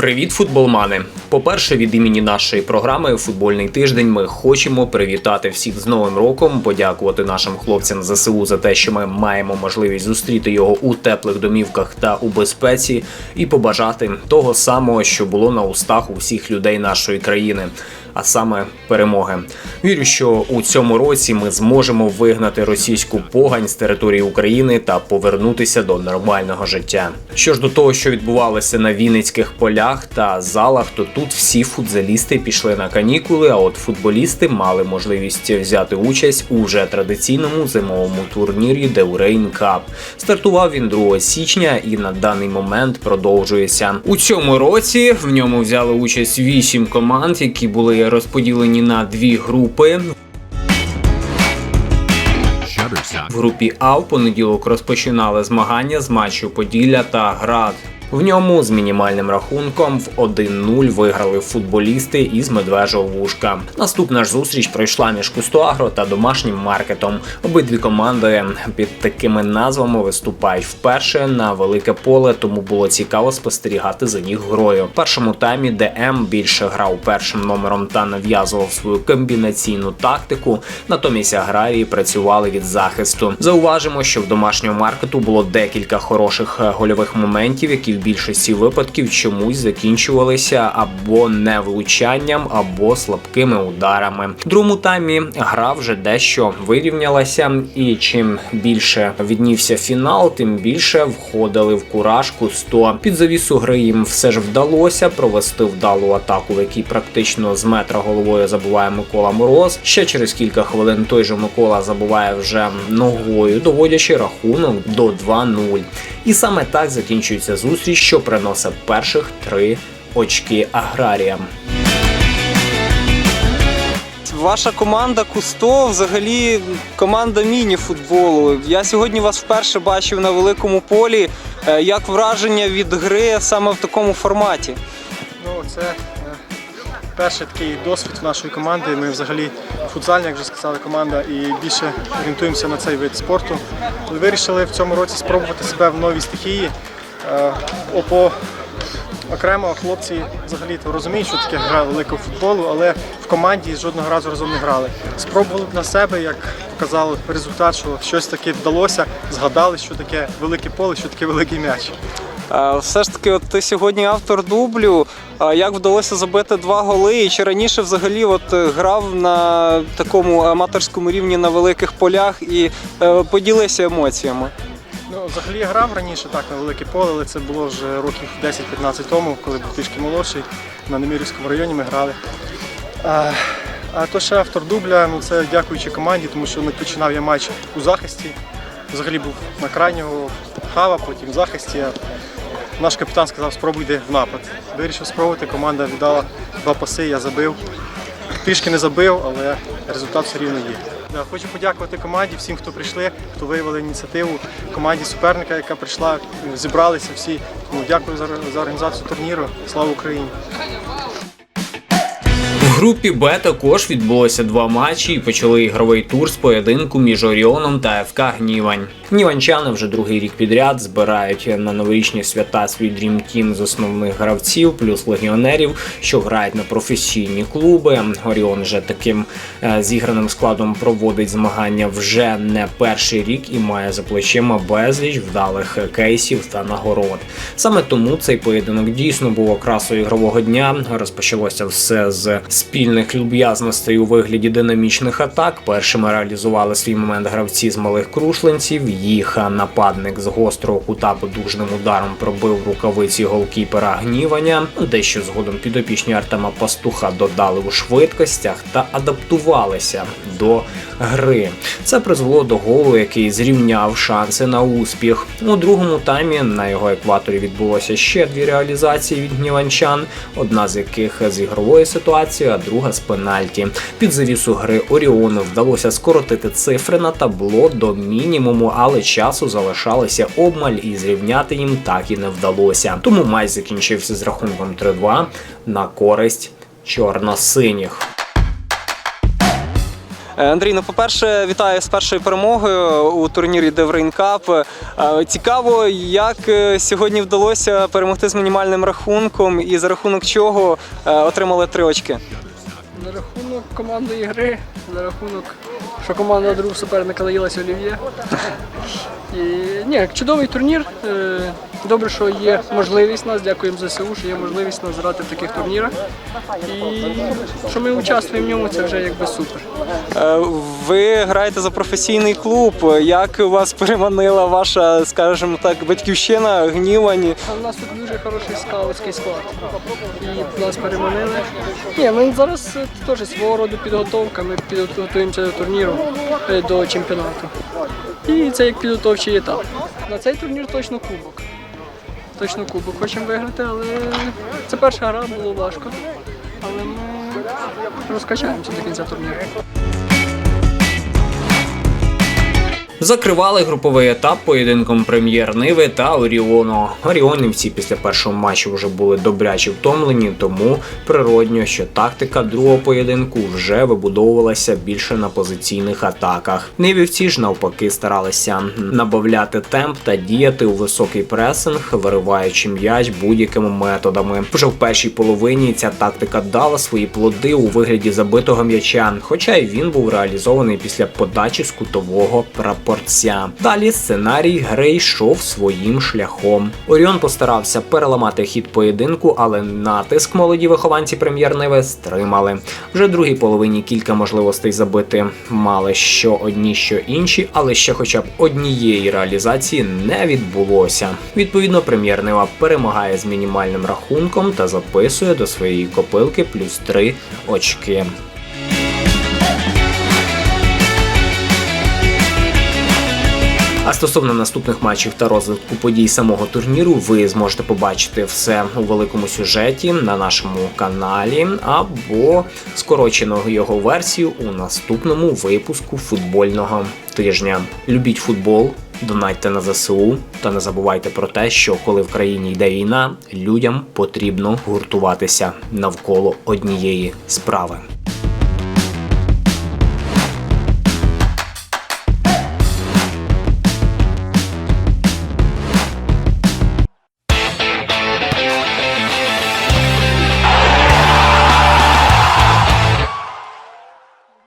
Привіт, футболмани! По-перше, від імені нашої програми Футбольний тиждень ми хочемо привітати всіх з Новим роком, подякувати нашим хлопцям ЗСУ за те, що ми маємо можливість зустріти його у теплих домівках та у безпеці, і побажати того самого, що було на устах у всіх людей нашої країни. А саме перемоги. Вірю, що у цьому році ми зможемо вигнати російську погань з території України та повернутися до нормального життя. Що ж до того, що відбувалося на Вінницьких полях та залах, то тут всі футзалісти пішли на канікули. А от футболісти мали можливість взяти участь у вже традиційному зимовому турнірі Деурейн Cup. Стартував він 2 січня і на даний момент продовжується. У цьому році в ньому взяли участь 8 команд, які були розподілені на дві групи. В групі А в понеділок розпочинали змагання з матчу Поділля та Град. В ньому з мінімальним рахунком в 1-0 виграли футболісти із Медвежого вушка. Наступна ж зустріч пройшла між Кустуагро та домашнім маркетом. Обидві команди під такими назвами виступають вперше на велике поле, тому було цікаво спостерігати за їх грою. В першому таймі ДМ більше грав першим номером та нав'язував свою комбінаційну тактику. Натомість аграрії працювали від захисту. Зауважимо, що в домашнього маркету було декілька хороших е, гольових моментів, які більшості випадків чомусь закінчувалися або не влучанням, або слабкими ударами. В другому таймі гра вже дещо вирівнялася, і чим більше віднівся фінал, тим більше входили в куражку 100. Під завісу гри їм все ж вдалося провести вдалу атаку, в якій практично з метра головою забуває Микола Мороз. Ще через кілька хвилин той же Микола забуває вже ногою, доводячи рахунок до 2-0. І саме так закінчується зустріч, що приносить перших три очки аграріям. Ваша команда Кусто взагалі команда міні-футболу. Я сьогодні вас вперше бачив на великому полі. Е, Як враження від гри саме в такому форматі? Ну, це е, перший такий досвід нашої команди. Ми взагалі футзальна, як вже сказали, команда і більше орієнтуємося на цей вид спорту. Ми вирішили в цьому році спробувати себе в новій стихії. Е, Опо окремо хлопці взагалі розуміють, що таке гра великого футболу, але в команді жодного разу разом не грали. Спробували б на себе, як показав результат, що щось таке вдалося, згадали, що таке велике поле, що таке великий м'яч. Е, Все ж таки, от ти сьогодні автор дублю. Як вдалося забити два голи? І чи раніше взагалі от е, грав на такому аматорському рівні на великих полях і поділися емоціями? Ну, взагалі грав раніше так на велике поле, але це було вже років 10-15 тому, коли був трішки молодший. На Немирівському районі ми грали. А, а то ще автор дубля, ну це дякуючи команді, тому що ну, починав я матч у захисті. Взагалі був на крайнього хава, потім в захисті. Наш капітан сказав, спробуй йди в напад. Вирішив спробувати, команда віддала два паси, я забив. Трішки не забив, але результат все рівно є. Да, Хочу подякувати команді, всім, хто прийшли, хто виявили ініціативу, команді суперника, яка прийшла, зібралися всі. Тому дякую за, за організацію турніру. Слава Україні! В групі Б також відбулося два матчі і почали ігровий тур з поєдинку між Оріоном та ФК Гнівань. Гніванчани вже другий рік підряд збирають на новорічні свята свій Team з основних гравців, плюс легіонерів, що грають на професійні клуби. Оріон вже таким е, зіграним складом проводить змагання вже не перший рік і має за плечима безліч вдалих кейсів та нагород. Саме тому цей поєдинок дійсно був окрасою ігрового дня. Розпочалося все з спільних люб'язностей у вигляді динамічних атак. Першими реалізували свій момент гравці з малих крушленців. Їх нападник з гострого кута подужним ударом пробив рукавиці голкіпера гнівання. Дещо згодом підопічні Артема Пастуха додали у швидкостях та адаптувалися до гри. Це призвело до голу, який зрівняв шанси на успіх. У другому таймі на його екваторі відбулося ще дві реалізації від гніванчан, одна з яких з ігрової ситуації, а друга з пенальті. Під завісу гри Оріону вдалося скоротити цифри на табло до мінімуму, але часу залишалося обмаль і зрівняти їм так і не вдалося. Тому матч закінчився з рахунком 3-2 на користь чорно-синіх. Е, Андрій, ну по-перше, вітаю з першою перемогою у турнірі Деврейн Кап. Е, Цікаво, як е, сьогодні вдалося перемогти з мінімальним рахунком і за рахунок чого е, отримали три очки. За рахунок командної гри, за рахунок, що команда другого суперника доїлася олів'є. І ні, чудовий турнір. Добре, що є можливість нас, дякуємо ЗСУ, що є можливість нас грати в таких турнірах. І що ми участвуємо в ньому, це вже якби супер. Е, Ви граєте за професійний клуб. Як вас переманила ваша, скажімо так, батьківщина, гнівані? В нас тут дуже хороший скаутський склад. І нас переманили. Ні, ми зараз е, теж свого роду підготовка. Ми підготуємося до турніру, е, до чемпіонату. І це як підготовчий етап. На цей турнір точно кубок. Точно кубок хочемо виграти, але це перша гра, було важко. Але ми розкачаємося до кінця турніру. Закривали груповий етап поєдинком прем'єр Ниви та Оріону. Оріонівці після першого матчу вже були добряче втомлені, тому природньо, що тактика другого поєдинку вже вибудовувалася більше на позиційних атаках. Нивівці ж навпаки старалися набавляти темп та діяти у високий пресинг, вириваючи м'яч будь-якими методами. Вже в першій половині ця тактика дала свої плоди у вигляді забитого м'яча, хоча й він був реалізований після подачі з кутового прапорця. Далі сценарій гри йшов своїм шляхом. Оріон постарався переламати хід поєдинку, але натиск молоді вихованці прем'єр Ниви стримали. Вже другій половині кілька можливостей забити мали що одні, що інші, але ще хоча б однієї реалізації не відбулося. Відповідно, прем'єр Нива перемагає з мінімальним рахунком та записує до своєї копилки плюс 3 очки. Стосовно наступних матчів та розвитку подій самого турніру, ви зможете побачити все у великому сюжеті на нашому каналі або скорочену його версію у наступному випуску футбольного тижня. Любіть футбол, донайте на ЗСУ та не забувайте про те, що коли в країні йде війна, людям потрібно гуртуватися навколо однієї справи.